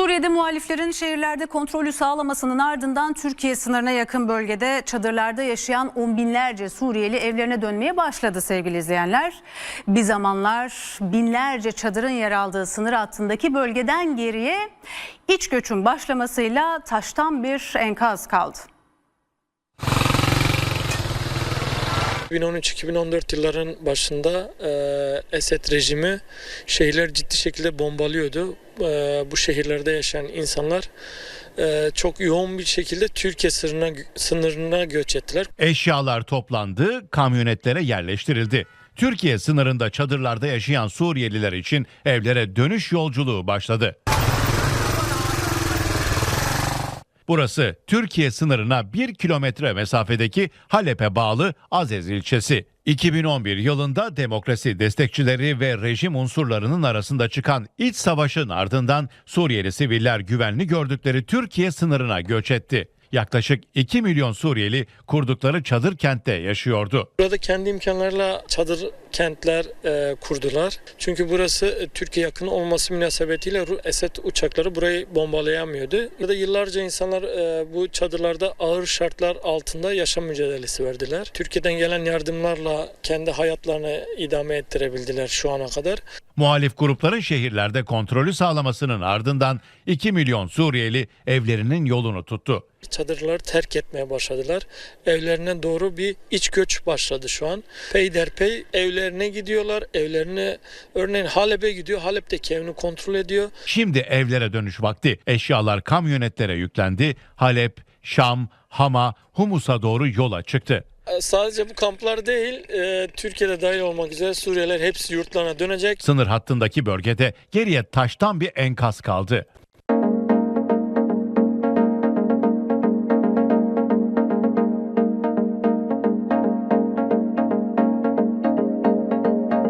Suriye'de muhaliflerin şehirlerde kontrolü sağlamasının ardından Türkiye sınırına yakın bölgede çadırlarda yaşayan on binlerce Suriyeli evlerine dönmeye başladı sevgili izleyenler. Bir zamanlar binlerce çadırın yer aldığı sınır hattındaki bölgeden geriye iç göçün başlamasıyla taştan bir enkaz kaldı. 2013-2014 yılların başında e, Esed rejimi şehirler ciddi şekilde bombalıyordu. E, bu şehirlerde yaşayan insanlar e, çok yoğun bir şekilde Türkiye sınırına, sınırına göç ettiler. Eşyalar toplandı, kamyonetlere yerleştirildi. Türkiye sınırında çadırlarda yaşayan Suriyeliler için evlere dönüş yolculuğu başladı. Burası Türkiye sınırına 1 kilometre mesafedeki Halep'e bağlı Azez ilçesi. 2011 yılında demokrasi destekçileri ve rejim unsurlarının arasında çıkan iç savaşın ardından Suriyeli siviller güvenli gördükleri Türkiye sınırına göç etti. Yaklaşık 2 milyon Suriyeli kurdukları çadır kentte yaşıyordu. Burada kendi imkanlarıyla çadır kentler e, kurdular. Çünkü burası e, Türkiye yakın olması münasebetiyle Esed uçakları burayı bombalayamıyordu. Burada yıllarca insanlar e, bu çadırlarda ağır şartlar altında yaşam mücadelesi verdiler. Türkiye'den gelen yardımlarla kendi hayatlarını idame ettirebildiler şu ana kadar. Muhalif grupların şehirlerde kontrolü sağlamasının ardından 2 milyon Suriyeli evlerinin yolunu tuttu. Çadırları terk etmeye başladılar. Evlerine doğru bir iç göç başladı şu an. Peyderpey evlerine gidiyorlar. Evlerine örneğin Halep'e gidiyor. Halep'teki evini kontrol ediyor. Şimdi evlere dönüş vakti. Eşyalar kamyonetlere yüklendi. Halep, Şam, Hama, Humus'a doğru yola çıktı. E, Sadece bu kamplar değil, e, Türkiye'de dahil olmak üzere Suriyeliler hepsi yurtlarına dönecek. Sınır hattındaki bölgede geriye taştan bir enkaz kaldı.